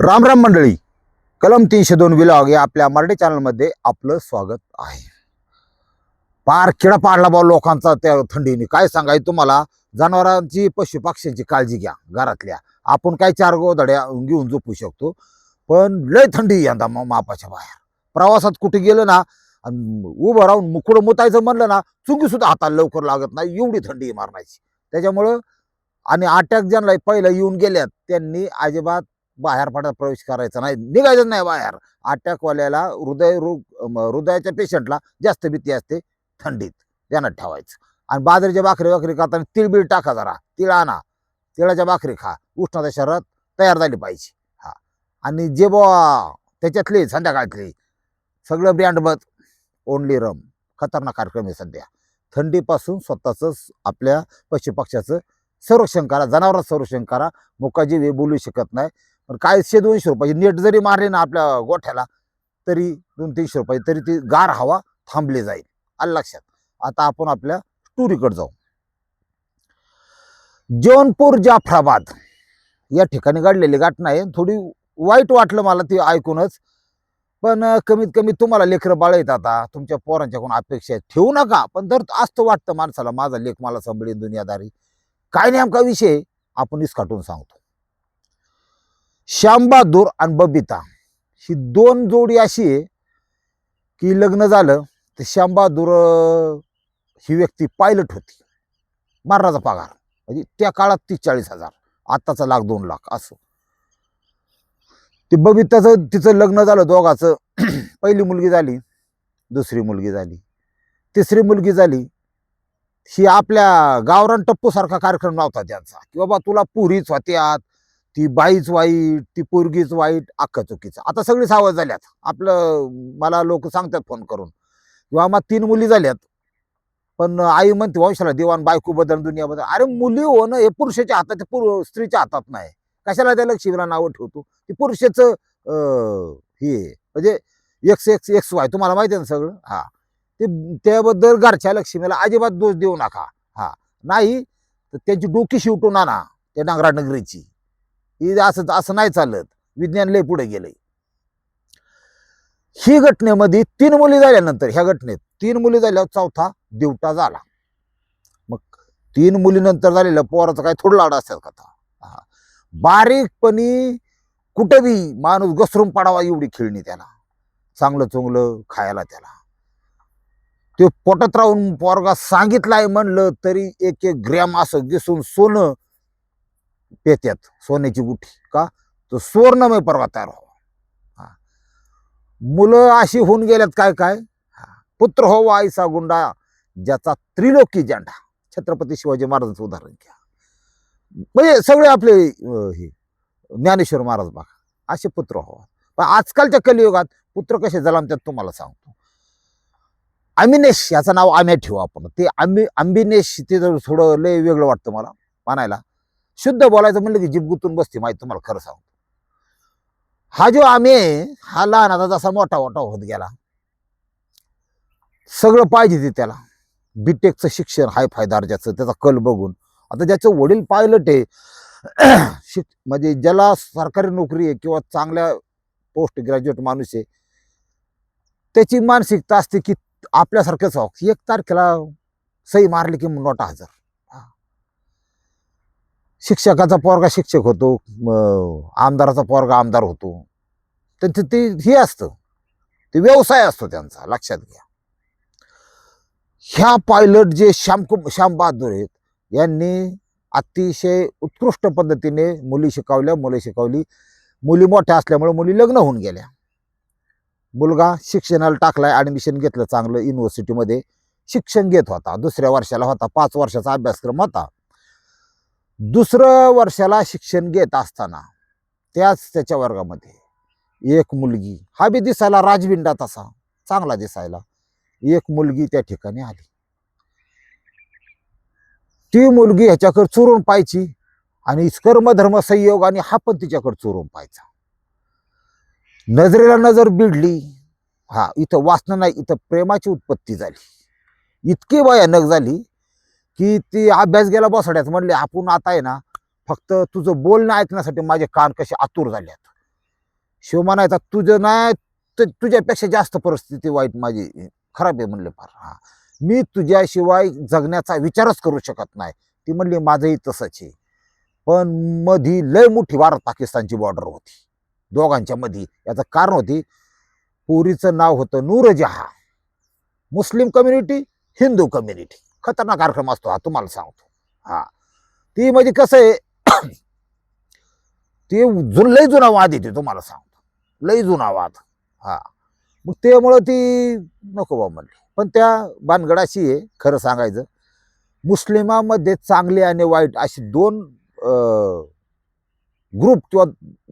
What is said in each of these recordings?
राम राम मंडळी. कलम तीनशे दोन विलॉग या आपल्या मराठी चॅनलमध्ये आपलं स्वागत आहे. पार किडा पाडला बा लोकांचा त्या थंडीने. काय सांगाय तुम्हाला? जनावरांची पशु पक्ष्यांची काळजी घ्या घरातल्या. आपण काय चार गोधड्या घेऊन झोपू शकतो पण लय थंडी यंदा मापाच्या बाहेर. प्रवासात कुठे गेलं ना उभं राहून मुकुडं मुतायचं म्हणलं ना चुंगी सुद्धा हाताला लवकर लागत नाही एवढी थंडी मारण्याची. त्याच्यामुळं आणि अटॅक ज्यांना पहिलं येऊन गेल्यात त्यांनी अजिबात बाहेर पडा प्रवेश करायचा नाही. निघायचं नाही बाहेर. अटॅकवाल्याला हृदय रोग हृदयाच्या पेशंटला जास्त भीती असते थंडीत. ध्यानात ठेवायचं. आणि बाजरीच्या भाकरी वाकरी करताना तिळबीळ टाका जरा. तिळ आणा. तिळाच्या भाकरी खा. उष्णता शरीरात तयार झाली पाहिजे. हा. आणि जे बुवा त्याच्यातले संध्याकाळतली सगळं ब्रँड बद. ओनली रम खतरनाक कार्यक्रम आहे सध्या. थंडीपासून स्वतःचं आपल्या पशुपक्ष्याचं संरक्षण करा. जनावरांचं संरक्षण करा. मुकाजीव बोलू शकत नाही. पण काय एकशे दोनशे रुपये? नेट जरी मारले ना आपल्या गोठ्याला तरी दोन तीनशे रुपये तरी ती गार हवा थांबली जाईल. आलं लक्षात? आता आपण आपल्या टुरीकडे जाऊ. जौनपूर जाफराबाद. या ठिकाणी घडलेली घटना आहे. थोडी वाईट वाटलं मला ती ऐकूनच. पण कमीत कमी तुम्हाला लेकरं बाळ आता. तुमच्या पोरांच्याकडून अपेक्षा ठेवू नका. पण जर असतं वाटतं माणसाला माझा लेख मला सांभाळीन दुनियादारी. काय नेमका विषय आपण इसकाटून सांगतो. श्यामबहादूर आणि बबिता ही दोन जोडी अशी आहे की लग्न झालं तर श्यामबहादूर ही व्यक्ती पायलट होती. मारणाचा पगार. म्हणजे त्या काळात ती चाळीस हजार. आत्ताचा लाख दोन लाख असं. ते बबिताचं तिचं लग्न झालं दोघाचं. पहिली मुलगी झाली. दुसरी मुलगी झाली. तिसरी मुलगी झाली. ही आपल्या गावरान टप्पूसारखा कार्यक्रम नव्हता त्यांचा. की बाबा तुला पुरीच होत्यात. ती बाईच वाईट ती पोरगीच वाईट अख्खं चुकीचं. आता सगळी सावध झाल्यात. आपलं मला लोक सांगतात फोन करून. किंवा मग तीन मुली झाल्यात. पण आई म्हणते वंशाला देवान बायको बदल दुनिया बदल अरे मुली होणं हे पुरुषाच्या हातात आहे, पुर स्त्रीच्या हातात नाही. कशाला त्या लक्ष्मीला नावं ठेवतो? ते पुरुषाचं हे म्हणजे एक्स एक्स एक्स वाय तुम्हाला माहिती आहे ना सगळं? हा. ते त्याबद्दल घरच्या लक्ष्मीला अजिबात दोष देऊ नका. हा. नाही तर त्यांची डोकी शिवटून आणा त्या नांगरा नगरीची ही असं असं नाही चालत. विज्ञान लय पुढे गेलंय. ही घटनेमध्ये तीन मुली झाल्यानंतर ह्या घटनेत तीन मुली झाल्यावर चौथा दिवटा झाला. मग तीन मुलीनंतर झालेलं पोराचा काय थोडं लाड असतात कथा बारीकपणी कुठं बी माणूस घसरून पडावा एवढी खेळणी त्याला. चांगलं चुंगलं खायला त्याला. ते पोटात राहून पोरगा सांगितलाय म्हणलं तरी एक एक ग्रॅम असं दिसून सोनं पेत्यात सोन्याची गुठी का? तो सुवर्णमय पर्वत तयार व्हावा. हा. मुलं अशी होऊन गेल्यात काय काय? हा. पुत्र हो आईसा गुंडा ज्याचा त्रिलोकी झेंडा. छत्रपती शिवाजी महाराजांचं उदाहरण घ्या. म्हणजे सगळे आपले हे ज्ञानेश्वर महाराज बघा. असे पुत्र हो. पण आजकालच्या कलियुगात पुत्र कसे जन्मतात तुम्हाला सांगतो. अमिनेश याचं नाव आम्या ठेवू आपण. ते आंबी आंबिनेश ते जर थोडं लय वेगळं वाटतं मला म्हणायला. शुद्ध बोलायचं म्हणलं की जीभ गुतून बसते माहिती तुम्हाला खरं सांगतो. हा जो आम्ही हा लहान आता जसा मोठा मोठा होत गेला. सगळं पाहिजे ते त्याला. बीटेकचं शिक्षण हाय फाय दर्जाचं त्याचा कल बघून. आता ज्याचं वडील पायलट आहे शिक म्हणजे ज्याला सरकारी नोकरी आहे किंवा चांगल्या पोस्ट ग्रॅज्युएट माणूस आहे त्याची मानसिकता असते की आपल्यासारखंच व्हावं. एक तारखेला सही मारली की नोटा हजार. शिक्षकाचा पोरगा शिक्षक होतो आमदाराचा पोरगा आमदार होतो. त्यांचं ते हे असतं. ते व्यवसाय असतो त्यांचा लक्षात घ्या. ह्या पायलट जे श्यामकुम श्याम बहादूर आहेत यांनी अतिशय उत्कृष्ट पद्धतीने मुली शिकवल्या मुले शिकवली. मुली मोठ्या असल्यामुळे मुली लग्न होऊन गेल्या. मुलगा शिक्षणाला टाकलाय ॲडमिशन घेतलं चांगलं युनिव्हर्सिटीमध्ये शिक्षण घेत होता दुसऱ्या वर्षाला होता पाच वर्षाचा अभ्यासक्रम होता. दुसरं वर्षाला शिक्षण घेत असताना त्याच त्याच्या वर्गामध्ये एक मुलगी हा बी दिसायला राजविंडा तसा चांगला दिसायला. एक मुलगी त्या ठिकाणी आली. ती मुलगी ह्याच्याकडे चुरून पाहायची आणि कर्म धर्म संयोग आणि हा पण तिच्याकडे चुरून पाहायचा. नजरेला नजर बिडली. हा इथं वासना नाही इथं प्रेमाची उत्पत्ती झाली. इतकी भयानक झाली की ती अभ्यास गेला बसड्यात. म्हणले आपण आता आहे ना फक्त तुझं बोलणं ऐकण्यासाठी माझे कान कसे आतुर झाले आहेत शिव म्हणायचा तुझं नाही तुझ्यापेक्षा जास्त परिस्थिती वाईट माझी. खराब आहे म्हणले फार. हा. मी तुझ्याशिवाय जगण्याचा विचारच करू शकत नाही. ती म्हणली माझंही तसंच आहे. पण मधी लय मोठी भारत पाकिस्तानची बॉर्डर होती. दोघांच्या मधी. याचं कारण होती पुरीचं नाव होतं Noorjahan. Muslim community Hindu community खतरनाक कार्यक्रम असतो हा तुम्हाला सांगतो. हा. ती म्हणजे कसं आहे ते जुन लय जुना वाद येते तुम्हाला सांगतो. लय जुना वाद. हा. मग त्यामुळं ती नको बा म्हणली. पण त्या भानगडाशी आहे खरं सांगायचं मुस्लिमामध्ये चांगले आणि वाईट अशी दोन ग्रुप किंवा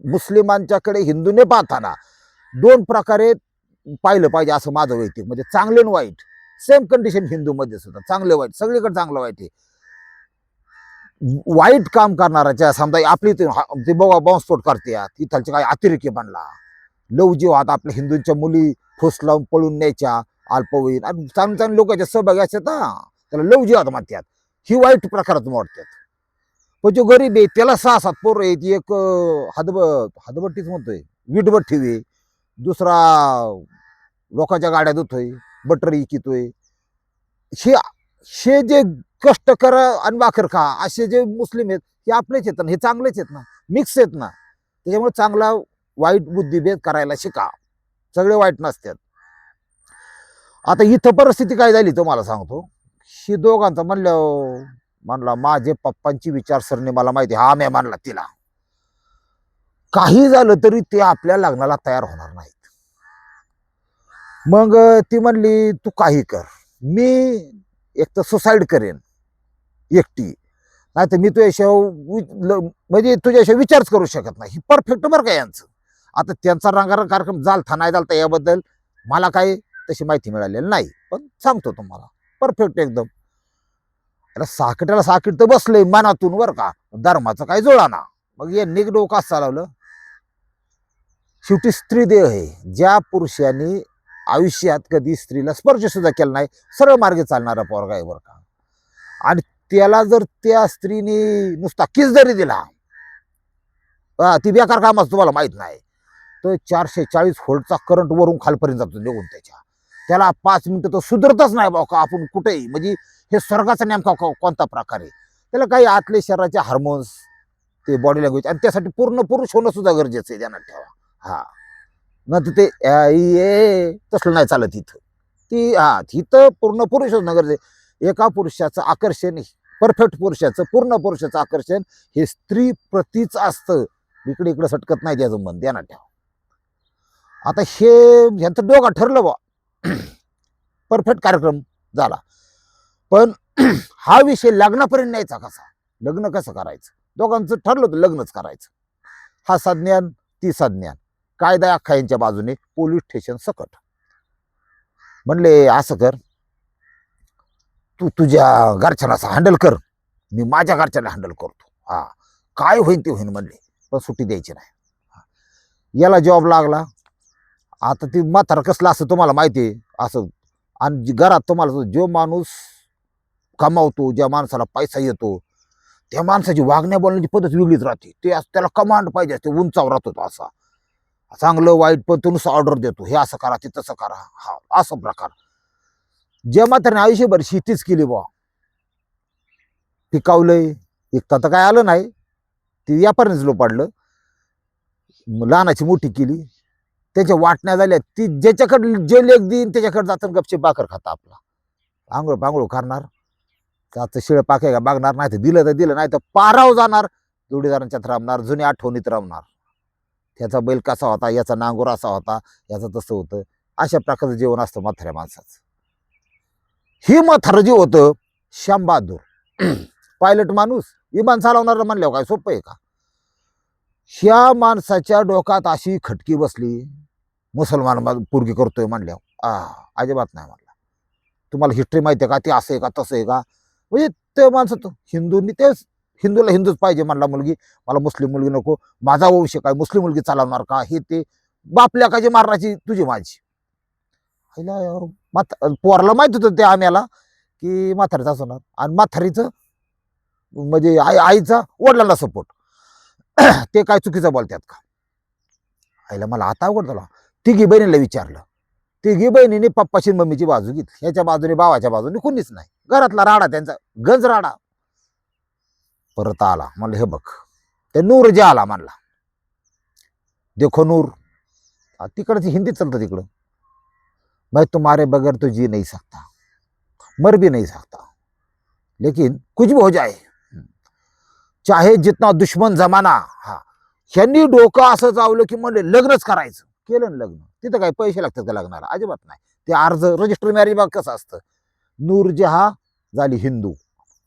मुस्लिमांच्याकडे हिंदूने पाहताना दोन प्रकारे पाहिलं पाहिजे असं माझं वैयक्तिक म्हणजे चांगले आणि वाईट. सेम कंडिशन हिंदूमध्ये सुद्धा. चांगलं वाईट. सगळीकडे चांगलं वाईट आहे. वाईट काम करणाऱ्याच्या समजा आपली ते बघा बॉम्बस्फोट करते तिथलचे काही अतिरेकी बनला. लवजीव आता आपल्या हिंदूंच्या मुली फुस लावून पळून न्यायच्या अल्पवयीन. आणि चांगले चांगले लोकांच्या सहभागी असतात ना. त्याला लवजीवाद म्हणतात ही वाईट प्रकारात मोडतात. पण जो गरीब आहे त्याला सहा सात पोरं आहेत. एक हदब हादब म्हणतोय. वीटभट ठेवी दुसरा लोकांच्या गाड्या धुतोय. बटर इकितोय. हे हे जे कष्ट कर आणि वाखर खा असे जे मुस्लिम आहेत हे आपलेच आहेत ना हे चांगलेच आहेत ना. मिक्स आहेत ना. त्याच्यामुळे चांगला वाईट बुद्धिभेद करायला शिका. सगळे वाईट नसतात. आता इथं परिस्थिती काय झाली तुम्हाला सांगतो. ही दोघांचं म्हणलं म्हणला माझे पप्पांची विचारसरणी मला माहिती हा मी मानला तिला. काही झालं तरी ते आपल्या लग्नाला तयार होणार नाहीत. मग ती म्हणली तू काही कर. मी एक तर सुसाईड करेन. एकटी. नाही तर मी तुझ्याशिवाय वि- म्हणजे तुझ्याशिवाय विचारच करू शकत नाही. परफेक्ट बरं का यांचं. आता त्यांचा रंगारंग कार्यक्रम झालता नाही झालता याबद्दल मला काही तशी माहिती मिळालेली नाही. पण सांगतो तुम्हाला. परफेक्ट एकदम. अरे साकट्याला साकीट तर बसलंय मनातून बरं का. धर्माचं काही जुळा ना. मग यांनी डोकं असं चालवलं. शेवटी स्त्री देह आहे. ज्या पुरुषांनी आयुष्यात कधी स्त्रीला स्पर्श सुद्धा केला नाही सरळ मार्गे चालणारा पोरगा आहे बरं का. आणि त्याला जर त्या स्त्रीने नुसता किस जरी दिला ती बेकार कामाचं तुम्हाला माहीत नाही. तर चारशे चाळीस होल्टचा करंट वरून खालपर्यंत जातो निघून त्याच्या. त्याला पाच मिनिटं तर सुधरतच नाही बाबा का आपण कुठेही म्हणजे हे स्वर्गाचा नेमका कोणता प्रकार आहे? त्याला काही आतले शरीराचे हार्मोन्स ते बॉडी लँग्वेज आणि त्यासाठी पूर्ण पुरुष होणं सुद्धा गरजेचं आहे ध्यानात ठेवा. हा. नंतर ते अ, ये तसलं नाही चालत इथं. ती हा तिथं पूर्ण पुरुषच नगर एका पुरुषाचं आकर्षण परफेक्ट पुरुषाचं पूर्ण पुरुषाचं आकर्षण. हे स्त्री प्रतीच असतं. इकडे इकडे सटकत नाही त्याचं मन. ध्यानात ठेवा. आता हे ह्यांचं डोगा ठरलं बा परफेक्ट कार्यक्रम झाला. पण हा विषय लग्नापर्यंत न्यायचा कसा? लग्न कसं करायचं? दोघांचं ठरलं होतं लग्नच करायचं. हा संज्ञान ती संज्ञान. कायदा अख्खा यांच्या बाजूने पोलीस स्टेशन सकट. म्हणले असं कर. तू तुझ्या घरच्यांना हँडल कर. मी माझ्या घरच्याला हँडल करतो. हा. काय होईन ते होईन म्हणले पण सुट्टी द्यायची नाही. याला जॉब लागला. आता ती म्हातारा कसलं असं तुम्हाला माहिती आहे? असं आणि घरात तुम्हाला जो- माणूस कमावतो ज्या माणसाला पैसा येतो त्या माणसाची वागण्या बोलण्याची पद्धत वेगळीच राहते. ते त्याला कमांड पाहिजे असते उंचावर राहतो तो असा. चांगलं वाईट पण ऑर्डर देतो. हे असं करा ते तसं करा. हा असं प्रकार. ज्या म्हाताऱ्याने आयुष्यभर शेतीच केली बुवा. पिकावलंय एकता तर काय आलं नाही. ते व्यापारीच लो पाडलं. लहानाची मोठी केली. त्याच्या वाटण्या झाल्या. ती ज्याच्याकडे जे लेख देईन त्याच्याकडे जातं गपचे बाकर खाता आपला. आंघोळ पांघोळ करणार. त्याचं शिळ पाके का बघणार नाही तर दिलं तर दिलं नाही तर पाराव जाणार. जोडीदारांच्यात राबणार जुन्या आठवणीत राबणार त्याचा बैल कसा होता याचा नांगोर असा होता याचं तसं होतं. अशा प्रकारचं जेवण असतं म्हाथऱ्या माणसाचं. ही म्हातारं जे होतं श्यामबहादूर. पायलट माणूस विमान चालवणार म्हणल्यावर काय सोपं आहे का? ह्या माणसाच्या डोक्यात अशी खटकी बसली. मुसलमान पूर्गी पोरगी करतोय म्हणल्यावर. आ अजिबात नाही म्हणला. तुम्हाला हिस्ट्री माहिती आहे का? ते असं आहे का तसं आहे का? म्हणजे ते माणसं तो हिंदूंनी तेच हिंदूला हिंदूच पाहिजे म्हणला मुलगी. मला मुस्लिम मुलगी नको. माझा वंश काय? मुस्लिम मुलगी चालवणार का? हे ते. बापल्या का जे मारण्याची तुझी माझी. आईला मात पोरला माहीत होतं ते आम्याला की म्हातारीचा असणार. आणि म्हातारीचं म्हणजे आई आईचा वडिलांना सपोर्ट ते काय चुकीचं बोलतात का? आईला मला आता आवड झाला. तिघी बहिणीला विचारलं. तिघी बहिणीने पप्पाशी मम्मीची बाजू घेतली. ह्याच्या बाजूने भावाच्या बाजूने कुणीच नाही. घरातला राडा त्यांचा. गंज राडा. परत आला. म्हणलं हे बघ ते नूर जे आला म्हणला. देखो नूर. तिकडची हिंदी चालतं तिकडं. मैं तुम्हारे बगैर तो जी नहीं सकता मर भी नहीं सकता लेकिन कुछ भी हो जाए चाहे जितना दुश्मन जमाना हा ह्यांनी डोकं असं चावलं की म्हणले लग्नच करायचं केलं ना लग्न. तिथं काय पैसे लागतात का लग्नाला? अजिबात नाही. ते अर्ज रजिस्टर मॅरेज बाग कसं असतं. नूरजहा झाली हिंदू.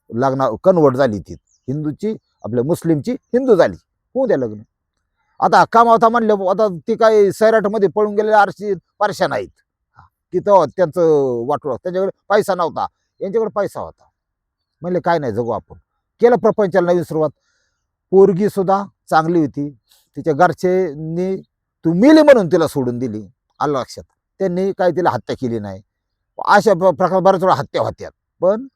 लग्ना कन्वर्ट झाली ती. हिंदूची आपल्या मुस्लिमची हिंदू झाली. होऊ द्या लग्न. आता कामावता म्हणलं आता ती काय सैराटमध्ये पळून गेलेले आरशी पारशा नाहीत. तिथं त्यांचं वाटोळ त्यांच्याकडे पैसा नव्हता. यांच्याकडे पैसा होता. म्हणले काय नाही जगू आपण. केलं प्रपंचाला नवीन सुरुवात. पोरगी सुद्धा चांगली होती. तिच्या घरचेनी तू मिली म्हणून तिला सोडून दिली. आलं लक्षात. त्यांनी काय तिला हत्या केली नाही. अशा प्रकार बऱ्याच वेळा हत्या होत्या. पण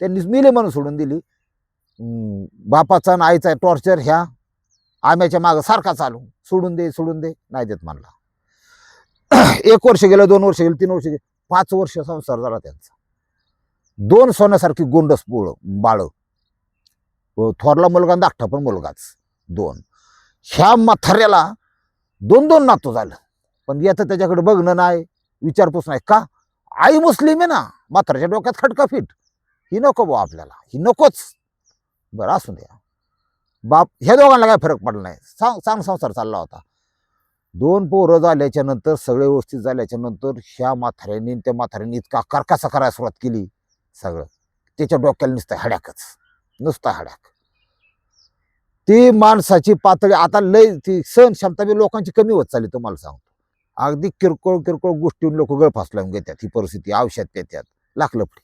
त्यांनी मिले म्हणून सोडून दिली. बापाचा आणि आईचा टॉर्चर ह्या. आम्याच्या मागं सारखा चालू. सोडून दे सोडून दे. नाही देत म्हणला. एक वर्ष गेलं दोन वर्ष गेलं तीन वर्ष गेलं. पाच वर्ष संसार झाला त्यांचा. दोन सोन्यासारखी गोंडस पोळ बाळ. थोरला मुलगा आणि धाकटा पण मुलगाच. दोन. ह्या म्हाताऱ्याला दोन दोन नातू झालं. पण येतं त्याच्याकडे बघणं नाही विचारपूस नाही. का? आई मुस्लिम आहे ना. म्हाताऱ्याच्या डोक्यात खटका फिट. ही नको भाऊ आपल्याला. ही नकोच. बरं असू द्या बाप ह्या दोघांना काय फरक पडला नाही. सांग सांग संसार चालला होता. दोन पोरं झाल्याच्यानंतर सगळे व्यवस्थित झाल्याच्यानंतर ह्या माथाऱ्यांनी त्या माथाऱ्यांनी इतका कर्कासा करायला सुरुवात केली सगळं. त्याच्या डोक्याला नुसतं हड्याकच नुसतं हड्याक ती माणसाची पातळी आता लय ती सहन क्षमता बी लोकांची कमी होत चालली तुम्हाला सांगतो. अगदी किरकोळ किरकोळ गोष्टीवर लोक गळफास लावून घेतात. ही परिस्थिती आवश्यक त्यात लाखलपडी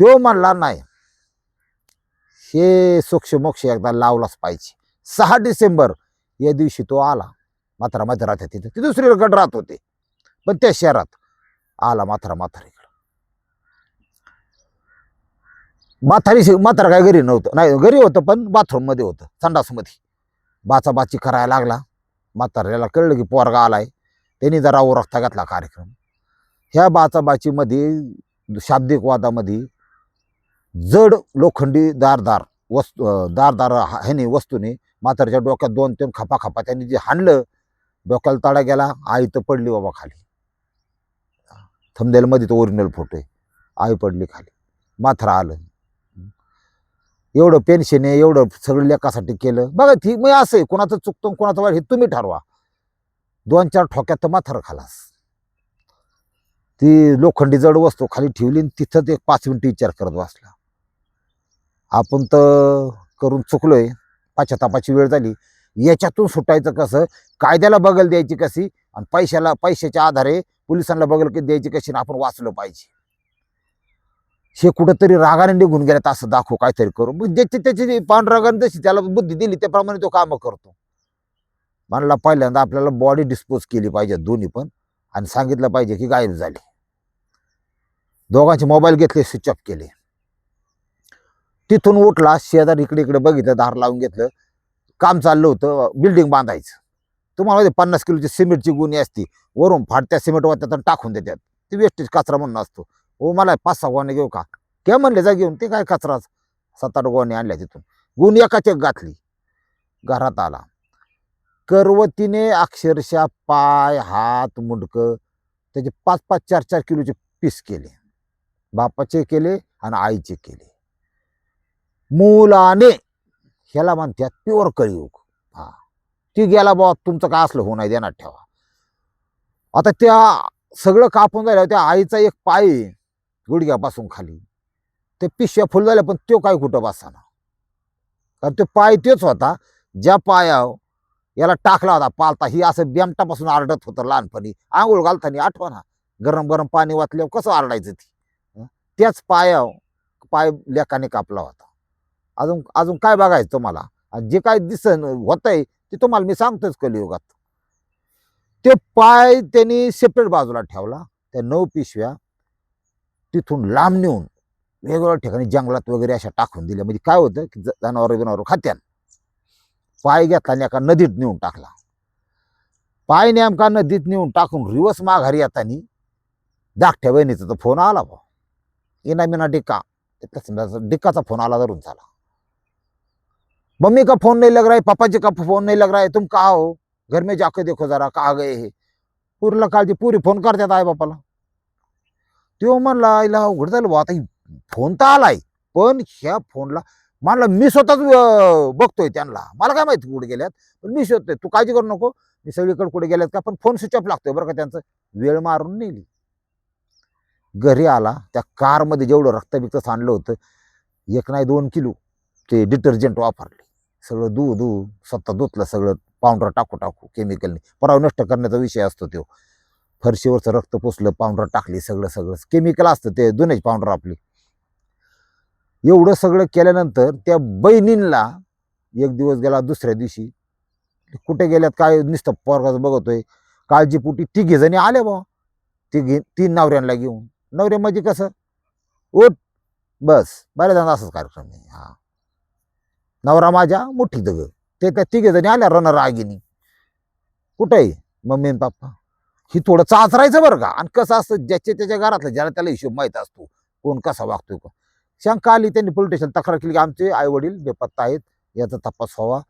ह्यो म्हणला नाही हे सोक्ष मोक्ष एकदा लावलाच पाहिजे. सहा डिसेंबर या दिवशी तो आला. मात्रा मध्ये राहते तिथे ते दुसरीकडे राहत होते. पण त्या शहरात आला माथारा म्हातारीकडे माथारी माथारा काय घरी नव्हतं. नाही घरी होतं पण बाथरूममध्ये होतं. संडासमध्ये. बाचा बाची करायला लागला. म्हाताऱ्याला कळलं की पोरगा आलाय. त्यांनी जरा ओरखता घातला कार्यक्रम. ह्या बाचाबाचीमध्ये शाब्दिक वादामध्ये जड लोखंडी दारदार वस्तू दारदार हा- ह्याने वस्तूने म्हाताऱ्याच्या डोक्यात दोन तीन खपा खपा त्यांनी जे हाणलं डोक्याला तडा गेला आई तर पडली बाबा खाली. थंबनेलमध्ये तो ओरिजिनल फोटो आहे. आई पडली खाली. माथरा आलं. एवढं पेन्शन आहे एवढं सगळं लेखासाठी केलं. बघा ती मग असं आहे कोणाचं चुकतं कोणाचं वाईट हे तुम्ही ठरवा. दोन चार ठोक्यात तर माथर खालास. ती लोखंडी जड वस्तू खाली ठेवली आणि तिथंच एक पाच मिनटं विचार करत बसला. आपण तर करून चुकलो आहे पाचतापाची वेळ झाली. याच्यातून सुटायचं कसं? कायद्याला बगल द्यायची कशी? आणि पैशाला पैशाच्या आधारे पोलिसांना बगल की द्यायची कशी? आपण वाचलं पाहिजे. हे कुठंतरी रागाने निघून गेल्यात असं दाखवू काहीतरी करू. मग ज्याची त्याची पांढरागाने जशी त्याला बुद्धी दिली त्याप्रमाणे तो कामं करतो. म्हणला पहिल्यांदा आपल्याला बॉडी डिस्पोज केली पाहिजे दोन्ही पण. आणि सांगितलं पाहिजे की गायब झाली. दोघांचे मोबाईल घेतले स्विच ऑफ केले. तिथून उठला शेजारी इकडे इकडे बघितलं धार लावून घेतलं काम चाललं होतं बिल्डिंग बांधायचं. तुम्हाला माहिती पन्नास किलोची सिमेंटची गुणी असती वरून फाटत्या सिमेंट वाटतात टाकून देतात ते वेस्टेज कचरा म्हणून असतो. ओ मला पाच सहा गोणे घेऊ का? काय म्हणले जा घेऊन ते काय कचराच सात आठ गोणे आणल्या तिथून. गुण एकाच एक घातली घरात आला. करवतीने अक्षरशः पाय हात मुंडकं त्याचे पाच पाच चार चार किलोचे पीस केले. बापाचे केले आणि आईचे केले. मुलाने ह्याला म्हणतात प्युअर कळीयुग हा. ती गेला बा तुमचं काय असलं हो नाही देणार ठेवा. आता त्या सगळं कापून झालं त्या आईचा एक पाय गुडघ्यापासून खाली. ते पिशव्या फुल झाल्या पण तो काय कुठं बसाना कारण तो पाय तेच होता ज्या पाया याला टाकला होता पालता ही असं बेमटापासून आरडत होतं लहानपणी. आंघोळ घालताना आठवणा गरम गरम पाणी वाचल्यावर कसं आरडायचं ती? त्याच पाया पाय लेकाने कापला होता. अजून अजून काय बघायचं तुम्हाला? आणि जे काय दिसन होतंय ते तुम्हाला मी सांगतोच कलियुगात. ते पाय त्यांनी सेपरेट बाजूला ठेवला. त्या नऊ पिशव्या तिथून लांब नेऊन वेगवेगळ्या ठिकाणी जंगलात वगैरे अशा टाकून दिल्या. म्हणजे काय होतं की जनावर बिनावर खात्यान. पाय घेतला आणि एका नदीत नेऊन टाकला. पाय नेमका नदीत नेऊन टाकून रिवर्स माघारी येताना धाकट्या बहिणीचा तर फोन आला बा इनामिना डिक्का. इतका समजा डिक्काचा फोन आला धरून झाला. मम्मी का फोन नहीं लग रहा है? पापा जी का फोन नहीं लग रहा है? तुम कहा हो? घर में जाके देखो जरा कहा गए हे? पूरला काळजी पुरी फोन करतात आई बापाला तो म्हणला आईला अवघड झालं बुवा, आता फोन तर आलाय पण ह्या फोनला म्हणला मी स्वतःच बघतोय त्यांना. मला काय माहिती कुठे गेल्यात? पण मी शोधतोय तू काळजी करू नको. मी सगळीकडे कुठे गेल्यात का? पण फोन स्विच ऑफ लागतोय बरं का त्यांचं. वेळ मारून नेली. घरी आला. त्या कारमध्ये जेवढं रक्तबिक्त सांडलं होतं एक नाही दोन किलो ते डिटर्जंट वापरले. सगळं धू धू स्वतः धुतलं सगळं पावडर टाकू टाकू केमिकलने पराव नष्ट करण्याचा विषय असतो तो. फरशीवरचं रक्त पुसलं पावडर टाकली सगळं सगळं. केमिकल असतं ते जुनेच पावडर आपली. एवढं सगळं केल्यानंतर त्या बहिणींना एक दिवस गेला दुसऱ्या दिवशी. कुठे गेल्यात काय नुसतं पोरगाचं बघतोय. काळजीपोटी तिघे जणी आले बा. तिघे तीन नवऱ्यांना घेऊन. नवऱ्या म्हणजे कसं? ओट बस. बऱ्याच असंच कार्यक्रम आहे. हा. नवरा माझ्या मोठी दग ते काय तिघे जणी आल्या रण रागिनी कुठं आहे मम्मी आणि पप्पा. ही थोडं चाचरायचं बरं का? आणि कसं असतं ज्याच्या त्याच्या घरातलं ज्याला त्याला हिशोब माहीत असतो कोण कसा वागतोय का शंका आली त्यांनी पोलीस स्टेशन तक्रार केली की आमचे आई वडील बेपत्ता आहेत याचा तपास व्हावा.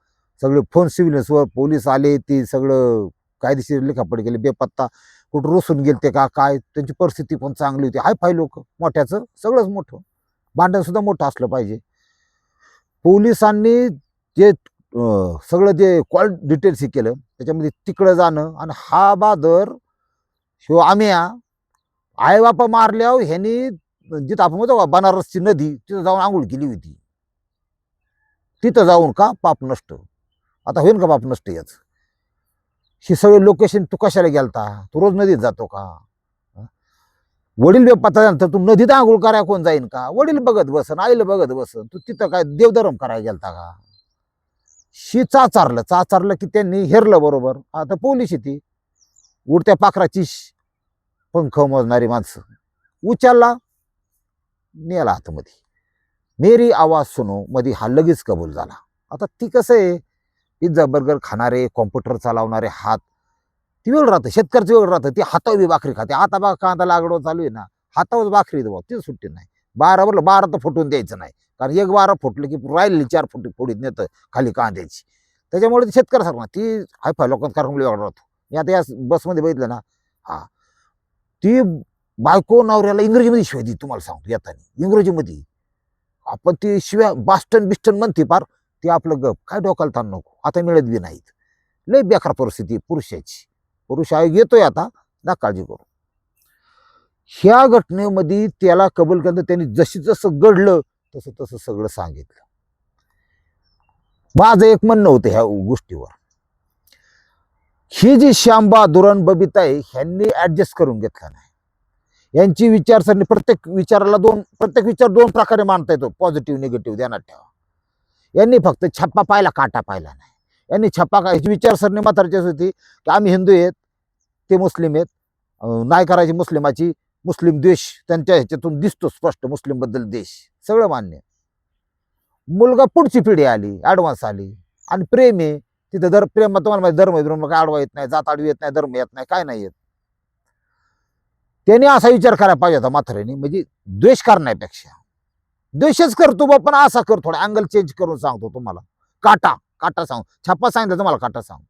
सगळे फोन सिव्हिलन्सवर पोलीस आले ते सगळं कायदेशीर लिखापड केले बेपत्ता. कुठं रुसून गेलते का काय? त्यांची परिस्थिती पण चांगली होती. हाय फाय लोक मोठ्याचं सगळंच मोठं. भांडणसुद्धा मोठं असलं पाहिजे. पोलिसांनी जे सगळं जे कॉल डिटेल्स हे केलं त्याच्यामध्ये तिकडं जाणं आणि हा बादर शिव आम्या आई बापा मारल्यावर ह्यांनी जिथं आपण म्हणतो बनारसची नदी तिथं जाऊन आंघोळ केली होती. तिथं जाऊन का पाप नष्ट? आता होईन का पाप नष्ट याच? हे सगळे लोकेशन तू कशाला गेलता? तू रोज नदीत जातो का? वडील बेपत्ता तर तू नदीत आंघोळ करायला कोण जाईन का? वडील बघत बसन आईला बघत बसन तू तिथं काय देवधर्म करायला गेलता का? शी चाचारलं चाचारलं की त्यांनी हेरलं बरोबर. आता पोलीस येते. उडत्या पाखराची पंख मोजणारी माणसं. उचलला नेला आतमध्ये. मेरी आवाज सुनो मध्ये हा लगेच कबूल झाला. आता ती कसं आहे? पिझ्झा बर्गर खाणारे कॉम्प्युटर चालवणारे हात ती वेळ राहतं शेतकऱ्याचं वेळ राहतं. ती हातावी भाकरी खाते. आता बा कांदा लागवड चालू आहे ना हातावर भाकरी देवा ती सुट्टी नाही. बारा बरं बारा तर फुटून द्यायचं नाही. कारण एक बारा फुटलं की राहिलेली चार फुटी फोडीत नेतं खाली कांद्याची. त्याच्यामुळे ते शेतकऱ्यासारखं ती हायफाय लोकांचा कार्यक्रम वेगळा राहतो. मी आता या बसमध्ये बघितलं ना हा. ती बायको नवऱ्याला इंग्रजीमध्ये शिवाय दी तुम्हाला सांगतो येताना. इंग्रजीमध्ये. आपण ती शिवाय बास्टन बिस्टन म्हणते पार ती आपलं गप. काय डोकायला ताण नको. आता मिळत बी नाहीत. लय बेकार परिस्थिती पुरुषाची. पुरुष आयोग येतोय आता ना काळजी करू. ह्या घटनेमध्ये त्याला कबूल केलं त्यांनी जशी जसं घडलं तसं तसं सगळं सांगितलं. माझं एक म्हणणं होतं ह्या गोष्टीवर. ही जी श्यामबा दुरण बबिता आहे ह्यांनी ऍडजस्ट करून घेतला नाही. यांची विचारसरणी प्रत्येक विचाराला दोन प्रत्येक विचार दोन प्रकारे मानता येतो पॉझिटिव्ह निगेटिव्ह ध्यानात ठेवा. यांनी फक्त छप्पा पाहिला काटा पाहिला नाही. यांनी छप्पा काय विचारसरणी म्हातारची होती की आम्ही हिंदू आहेत ते मुस्लिम आहेत. नाही करायची मुस्लिमाची मुस्लिम द्वेष त्यांच्या ह्याच्यातून दिसतो स्पष्ट मुस्लिमबद्दल देश सगळं मान्य मुलगा पुढची पिढी आली ॲडव्हान्स आली. आणि प्रेम आहे. तिथं दर प्रेम तुम्हाला माहिती धर्म आहे, धर्म काय आडवा येत नाही जात आडवी येत नाही धर्म येत नाही काय नाही येत. त्याने असा विचार करायला पाहिजे होता म्हाताऱ्याने. म्हणजे द्वेष करण्यापेक्षा. द्वेषच करतो बा पण असा कर थोडा अँगल चेंज करून सांगतो तुम्हाला. काटा. काटा सांग. छापा सांगितलं तुम्हाला काटा सांगतो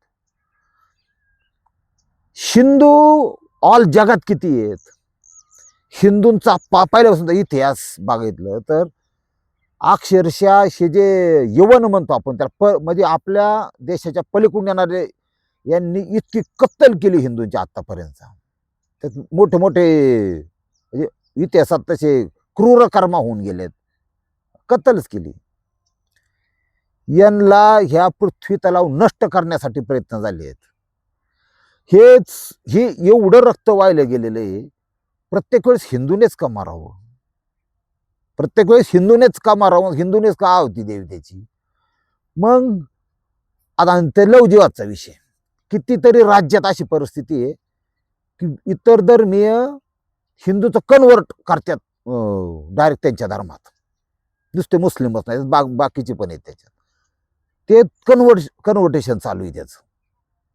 हिंदू ऑल जगात किती आहेत? हिंदूंचा पा पहिल्यापासून इतिहास बघितलं तर अक्षरशः हे जे यवन म्हणतो आपण त्याला प म्हणजे आपल्या देशाच्या पलीकडून येणारे यांनी इतकी कत्तल केली हिंदूंची आत्तापर्यंत त्यात मोठे मोठे म्हणजे इतिहासात तसे क्रूर कर्मा होऊन गेलेत. कत्तलच केली. यांना ह्या पृथ्वी तलाव नष्ट करण्यासाठी प्रयत्न झाले आहेत. हेच हे एवढं रक्त वाहिलं गेलेलं आहे प्रत्येक वेळेस हिंदूनेच का मारावं? प्रत्येक वेळेस हिंदूनेच का मारावं? हिंदूनेच का होती देवी त्याची? मग आता ते लवजीवाचा विषय. कितीतरी राज्यात अशी परिस्थिती आहे की इतर धर्मीय हिंदूचं कन्वर्ट करतात डायरेक्ट त्यांच्या धर्मात. नुसते मुस्लिमच नाही बा बाकीचे पण आहेत त्याच्यात. ते कन्वर्ट कन्व्हर्टेशन चालू आहे त्याचं.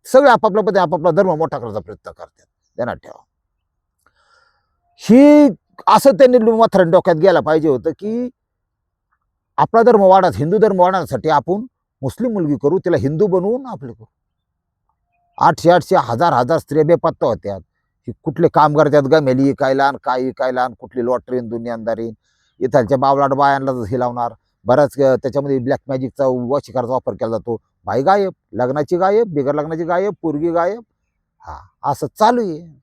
सगळे आपापल्या आपापला धर्म मोठा करायचा प्रयत्न करतात. ध्यानात ठेवा. ही असं त्यांनी माथरण डोक्यात गेला पाहिजे होतं की आपला धर्म वाढत हिंदू धर्म वाढण्यासाठी आपण मुस्लिम मुलगी करू तिला हिंदू बनवून आपले करू. आठशे आठशे हजार हजार स्त्रिया बेपत्ता होत्या की कुठले कामगार त्यात गमेली काय आणि काय काय लहान कुठली लॉटरीन दुनियादारीन इथालच्या बावलाट बायांना हे लावणार. बऱ्याच त्याच्यामध्ये ब्लॅक मॅजिकचा वशिकाराचा वापर केला जातो. बाई गायब लग्नाची गायब बिगर लग्नाची गायब पोरगी गायब. हा असं चालू आहे.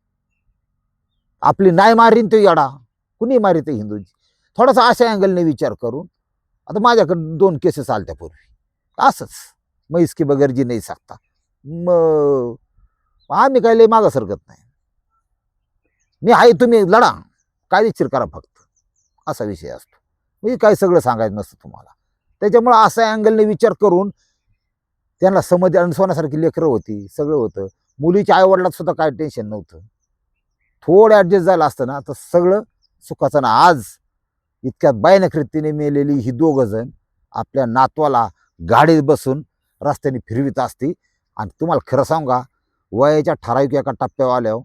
आपली नाही मारीन तो येडा. कुणी मारित हिंदूंची? थोडासा अशा अँगलने विचार करून. आता माझ्याकडे दोन केसेस आलत्या पूर्वी. असंच. मग इसकी जी नाही सांगता. मग आम्ही काय लय मागं सरकत नाही. मी आहे तुम्ही लढा. कायदेशीर करा फक्त. असा विषय असतो. म्हणजे काय सगळं सांगायचं नसतं तुम्हाला. त्याच्यामुळं असा अँगलने विचार करून त्यांना समज आणि लेकरं होती सगळं होतं. मुलीच्या आईवडिलात सुद्धा काय टेन्शन नव्हतं. थोडं ॲडजस्ट झालं असतं ना तर सगळं सुखाचं ना आज इतक्या बायनकृतीने मेलेली ही दोघं जण आपल्या नातवाला गाडीत बसून रस्त्याने फिरवित असती. आणि तुम्हाला खरं सांगा वयाच्या ठराविक एका टप्प्यावर आल्यावर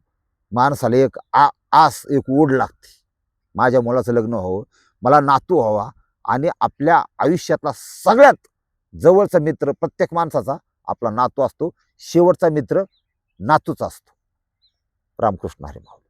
माणसाला एक आ आस एक ओढ लागते. माझ्या मुलाचं लग्न व्हावं मला नातू हवा आणि आपल्या आयुष्यातला सगळ्यात जवळचा मित्र प्रत्येक माणसाचा आपला नातू असतो. शेवटचा मित्र नातूचा असतो. रामकृष्ण हरी माऊली